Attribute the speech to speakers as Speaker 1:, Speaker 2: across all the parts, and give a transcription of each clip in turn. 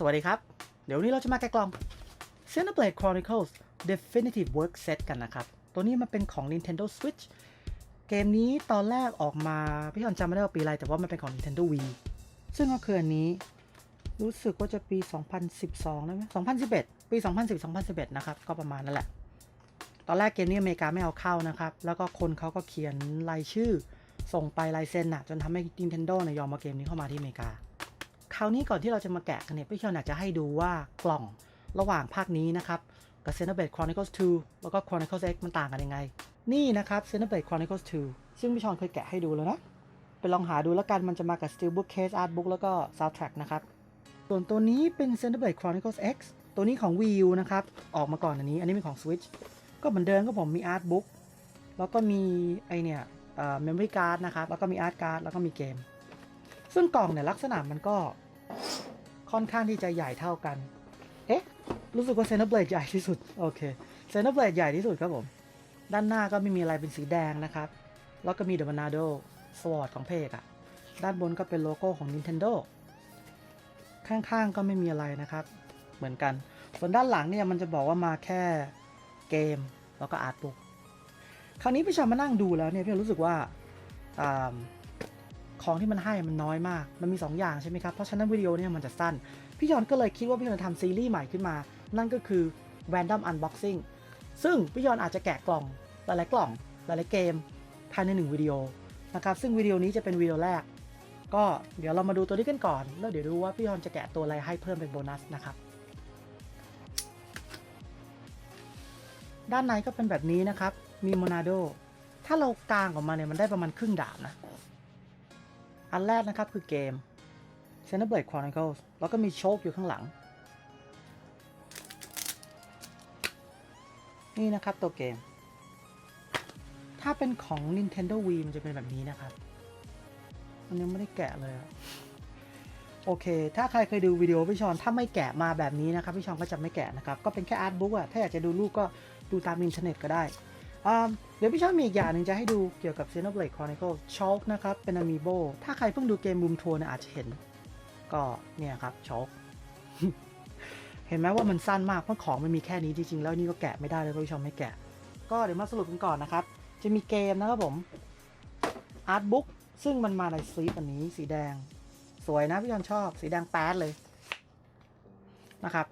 Speaker 1: สวัสดีครับ เดี๋ยววนนี้เราจะมาแกะกล่อง Xenoblade Chronicles Definitive Work Set กันนะครับ ตัวนี้มันเป็นของ Nintendo Switch เกมนี้ตอนแรกออกมา พี่ออนจำไม่ได้ว่าปีอะไร แต่ว่ามันเป็นของ Nintendo Wii ซึ่งก็คืออันนี้ รู้สึกว่าจะปี 2012นะไหม2011 ปี 2010-2011 นะครับ ก็ประมาณนั่นแหละ ตอนแรกเกมนี้อเมริกาไม่เอาเข้านะครับ แล้วก็คนเขาก็เขียนรายชื่อ ส่งไปลายเซ็นน่ะจนทำให้ Nintendo นี่ยยอมมาเกมนี้เข้ามาที่อเมริกา คราวนี้ก่อนที่เราจะมาแกะกันเนี่ยพี่ชอนอยากจะให้ดูว่ากล่องระหว่างภาคนี้นะครับกับ Xenoblade Chronicles 2 แล้วก็ Chronicles X มันต่างกันยังไง นี่นะครับ Xenoblade Chronicles 2 ซึ่งพี่ชอนเคยแกะให้ดูแล้วนะ ไปลองหาดูแล้วกันมันจะมากับ Steelbook Case Artbook แล้วก็ Soundtrack นะครับ ส่วนตัวนี้เป็น Xenoblade Chronicles X ตัวนี้ของ Wii U นะครับ ออกมาก่อนอันนี้ อันนี้เป็นของ Switch ก็เหมือนเดิมก็ผมมี Artbook แล้วก็มีไอเนี่ยเอ่อ Memory Card นะครับ แล้วก็มี Art Card แล้วก็มีเกม ซึ่งกล่องเนี่ยลักษณะมันก็ ค่อนข้างที่จะใหญ่เท่ากัน เอ๊ะ รู้สึกว่าเซนเบลดใหญ่ที่สุด โอเคเซนเบลดใหญ่ที่สุดครับผม ด้านหน้าก็ไม่มีอะไรเป็นสีแดงนะครับ แล้วก็มีเดอะมานาโดสวอตของเพกอะด้านบนก็เป็นโลโก้ของ Nintendo ข้างๆก็ไม่มีอะไรนะครับ เหมือนกัน ส่วนด้านหลังเนี่ยมันจะบอกว่ามาแค่เกมแล้วก็อาร์ตบุ๊กคราวนี้พี่ชอนมานั่งดูแล้วเนี่ยพี่รู้สึกว่าอ่า ของที่มันให้มันน้อยมาก มันมี 2 อย่างใช่ไหมครับ เพราะฉะนั้นวิดีโอเนี่ยมันจะสั้น พี่ยอนก็เลยคิดว่าพี่ยอนจะทำซีรีส์ใหม่ขึ้นมา นั่นก็คือ Random Unboxing ซึ่งพี่ยอนอาจจะแกะกล่องหลายๆกล่องหลายๆเกมภายในหนึ่งวิดีโอนะครับ ซึ่งวิดีโอนี้จะเป็นวิดีโอแรก ก็เดี๋ยวเรามาดูตัวนี้กันก่อน แล้วเดี๋ยวดูว่าพี่ยอนจะแกะตัวอะไรให้เพิ่มเป็นโบนัสนะครับ ด้านในก็เป็นแบบนี้นะครับ มีโมนาโด ถ้าเรากางออกมาเนี่ยมันได้ประมาณครึ่งดาบนะ อันแรกนะครับคือเกม Xenoblade Chronicles แล้วก็มีโชคอยู่ข้างหลัง นี่นะครับตัวเกม ถ้าเป็นของ Nintendo Wii มันจะเป็นแบบนี้นะครับ มันยังไม่ได้แกะเลย โอเค ถ้าใครเคยดูวิดีโอพี่ชอน ถ้าไม่แกะมาแบบนี้นะครับพี่ชอนก็จะไม่แกะนะครับ ก็เป็นแค่อาร์ตบุ๊กอะถ้าอยากจะดูรูปก็ดูตามอินเทอร์เน็ตก็ได้ เดี๋ยวพี่ชอบมีอีกอย่างหนึ่งจะให้ดูเกี่ยวกับ Xenoblade Chronicles Shulk นะครับ เป็น Amiibo ถ้าใครเพิ่งดูเกม Boom Tour เนี่ยอาจจะเห็น ก็เนี่ยครับ Shulk เห็นไหมว่ามันสั้นมากเพราะของมันมีแค่นี้จริงๆ แล้วนี่ก็แกะไม่ได้เลยพี่ชอบไม่แกะ ก็เดี๋ยวมาสรุปกันก่อนนะครับ จะมีเกมนะครับผม Artbook ซึ่งมันมาในสลีปอันนี้สีแดง สวยนะพี่ชอนชอบสีแดงแป๊ดเลยนะครับ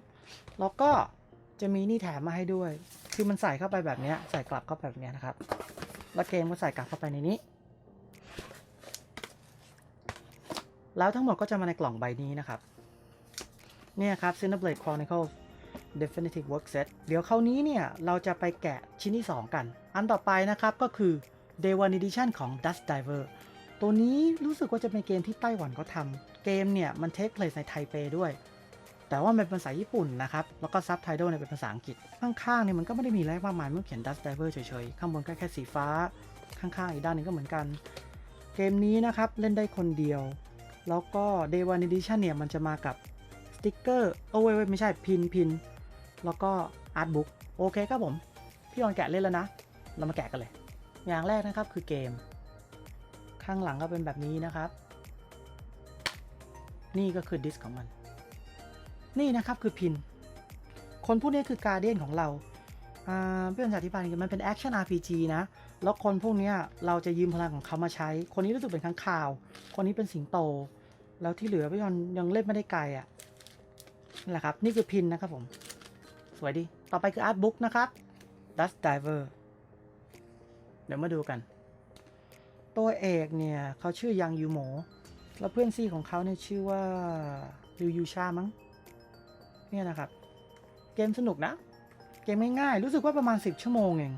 Speaker 1: แล้วก็จะมีนี่แถมมาให้ด้วย คือมันใส่เข้าไปแบบนี้ใส่กลับเข้าไปแบบนี้นะครับ แล้วเกมก็ใส่กลับเข้าไปในนี้ แล้วทั้งหมดก็จะมาในกล่องใบนี้นะครับ เนี่ยครับ Xenoblade Chronicles Definitive Work Set เดี๋ยวคราวนี้เนี่ย เราจะไปแกะชิ้นที่ 2 กัน อันต่อไปนะครับก็คือ Day One Edition ของ Dust Diver ตัวนี้รู้สึกว่าจะเป็นเกมที่ไต้หวันเขาทำเกมเนี่ย มันเทคเพลสในไทเปด้วย แต่ว่ามันเป็นภาษาญี่ปุ่นนะครับ แล้วก็ซับไตเติลเนี่ยเป็นภาษาอังกฤษ ข้างๆเนี่ยมันก็ไม่ได้มีอะไรมากมายเมื่อเขียน Dust Diver เฉยๆ ข้างบนก็แค่สีฟ้า ข้างๆ อีกด้านหนึงก็เหมือนกัน เกมนี้นะครับ เล่นได้คนเดียว แล้วก็ Day One Edition เนี่ยมันจะมากับสติ๊กเกอร์โอ้ยไม่ใช่พินพินแล้วก็อาร์ตบุ๊กโอเคครับผม พี่ยอนแกะเล่นแล้วนะ เรามาแกะกันเลย อย่างแรกนะครับคือเกม ข้างหลังก็เป็นแบบนี้นะครับ นี่ก็คือดิสของมัน นี่นะครับคือพิน คนพวกนี้คือการเดียนของเราเพื่อนจะอธิบายกันมันเป็นแอคชั่น RPG นะ แล้วคนพวกนี้เราจะยืมพลังของเขามาใช้ คนนี้รู้สึกเป็นข้างข่าว คนนี้เป็นสิงโต แล้วที่เหลือพี่ยอนยังเล่นไม่ได้ไกลอะ่ะนั่แหละครับ นี่คือพินนะครับผม สวยดี ต่อไปคืออาร์ตบุ๊กนะครับ Dust Diver เดี๋ยวมาดูกัน ตัวเอกเนี่ยเขาชื่อยังยูโมแล้วเพื่อนซีของเขาเนี่ยชื่อว่าริวยูชามั้ง เนี่ยนะครับ เกมสนุกนะ เกมง่ายๆรู้สึกว่าประมาณ 10 ชั่วโมงเอง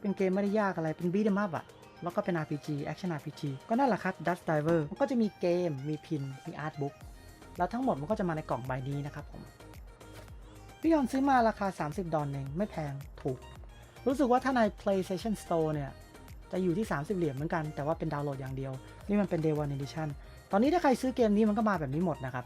Speaker 1: เป็นเกมไม่ได้ยากอะไรเป็นบีด em up อะแล้วก็เป็น RPG Action RPG ก็นั่นแหละครับ Dust Diver มันก็จะมีเกมมีพินมีอาร์ตบุ๊กแล้วทั้งหมดมันก็จะมาในกล่องใบนี้นะครับผมพี่ยอนซื้อมาราคา 30 ดอลเองไม่แพงถูก รู้สึกว่าถ้าใน PlayStation Store เนี่ย จะอยู่ที่ 30 เหรียญเหมือนกันแต่ว่าเป็นดาวน์โหลดอย่างเดียว นี่มันเป็น Day One Edition ตอนนี้ถ้าใครซื้อเกมนี้มันก็มาแบบนี้หมดนะครับ